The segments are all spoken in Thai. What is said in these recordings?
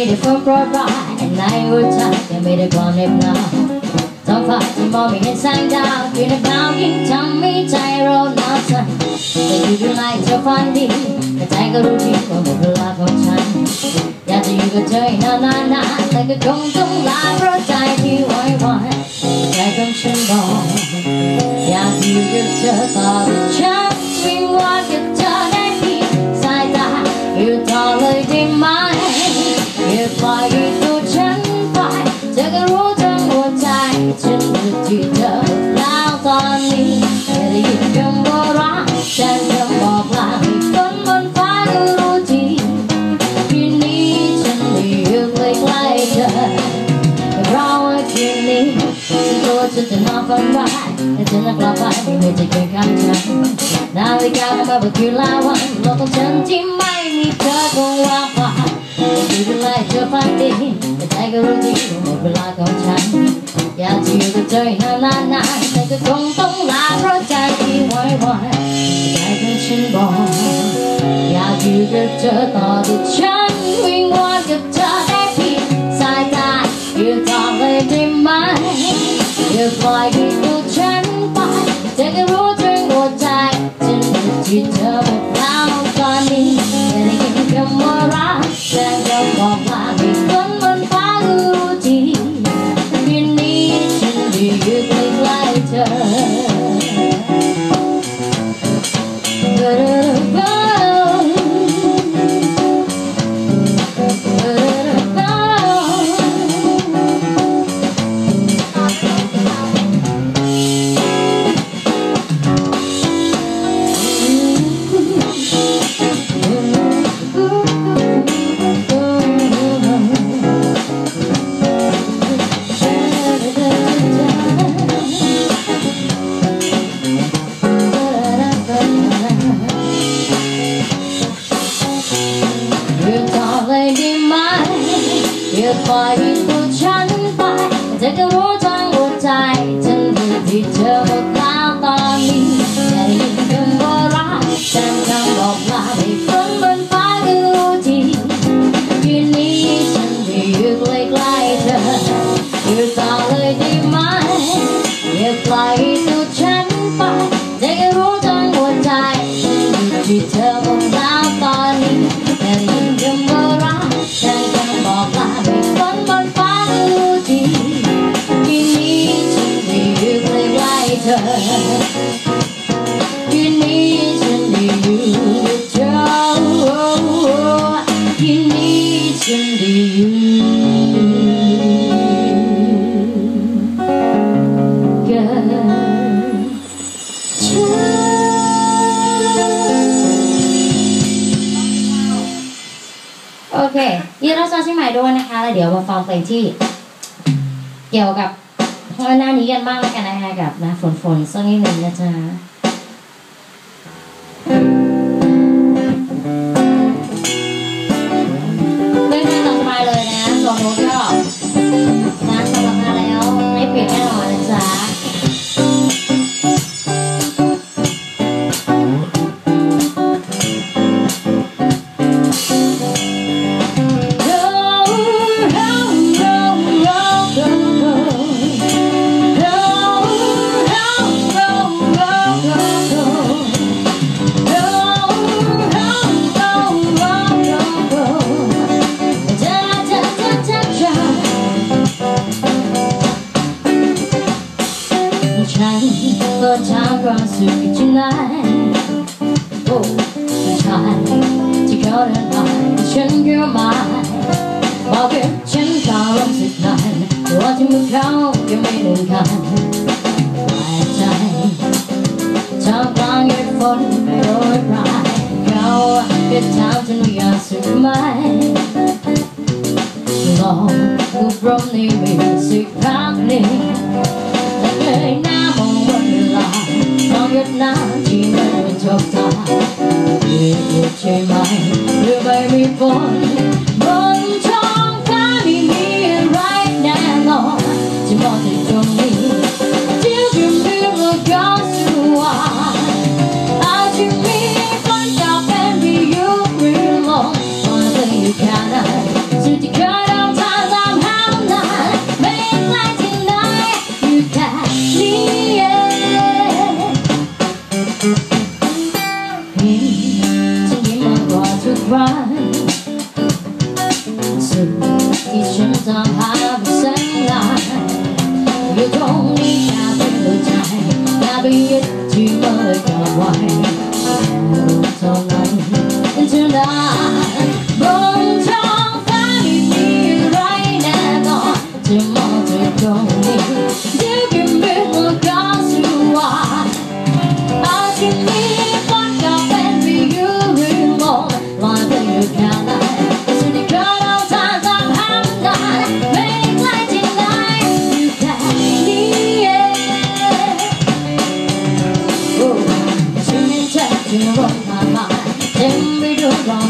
มีแต่คนโปรดปรานในหัวใจยังไมีแต่ความเหน็บหนาวท้องฟ้าที่มองไม่เห็นแสงดาวอยู่ในดาวยิ่งทำให้ใจเราหนาวสั่นแต่อยู่ดูไลเธอฝันดีแต่ใจก็รู้ดีว่าหมดเวลาของฉันอยากจะอยู่กับเธออีกนานๆแต่ก็คงต้องลาเพราะใจที่ไว้วันใจของฉันบอกอยากอยู่กับเธอต่อแต่ ฉันกลัวฉันจะนอนฝันร้ายแต่ฉันจะกลับไปไม่มีจะเกิดข้างฉันนาฬิกาก็มาบอกคืนละวันโลกของฉันที่ไม่มีเธอคงว่างเปล่าอยู่ดูแลเธอฝันดีแต่ใจก็รู้ดีว่าหมดเวลาของฉัน อยากจะอยู่กับเธออีกนานๆแต่ก็คงต้องลาเพราะใจที่ไว้วันใจของฉันบอกอยากอยู่กับเธอต่อแต่ฉันวิงวอนกับเธอ อย่าปล่อยให้ตัวฉันไปเธอก็รู้ถึงหัวใจฉันอ ปล่อยตัวฉันไปเธอก็รู้ทั้งหัวใจฉันอยู่ที่เธอหมดแล้วตอนนี้แค่ได้ยินคำว่ารักฉันคำบอกลาให้คนบนฟ้าก็รู้ทีคืนนี้ฉันจะอยู่ใกล้ๆเธอหยุดต่อเลยได้ไหมอย่าปล่อยตัวฉันไปเธอก็รู้ทั้งหัวใจฉันอยู่ที่เธอ ล้ๆเธอคืนนี้ฉันจะอยู่กับเธอคืนนี้ฉันจะอยู่กับเธอโอเคยินรับเชียงใหม่ด้วยนะคะ แล้วเดี๋ยวมาฟังเพลงที่ เกี่ยวกับ หน้านี้กันบ้างแล้วกันนะคะกับนะฝนฝนสักนิดหนึ่งนะจ๊ะ โอ้ผู้ชายที่เขาเดินผ่านฉันก็มาบอกกับฉันเขารู้สึกนานแต่ว่าที่มือเขายังไม่เดินกันแปลกใจท่ามกลางเหตุฝนโปรยปลายเขาก็ถามฉันว่าอยากสุขไหมลองกูพร้อมในมีสิครั้งหนึ่งและเคยน้า ต้องหยุดน้ำที่มันเป็นจบตาเรียกว่าใช่ 一起寻找海的深蓝，有空你加倍留心，加倍越聚越珍贵。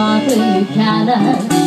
smartly you cannot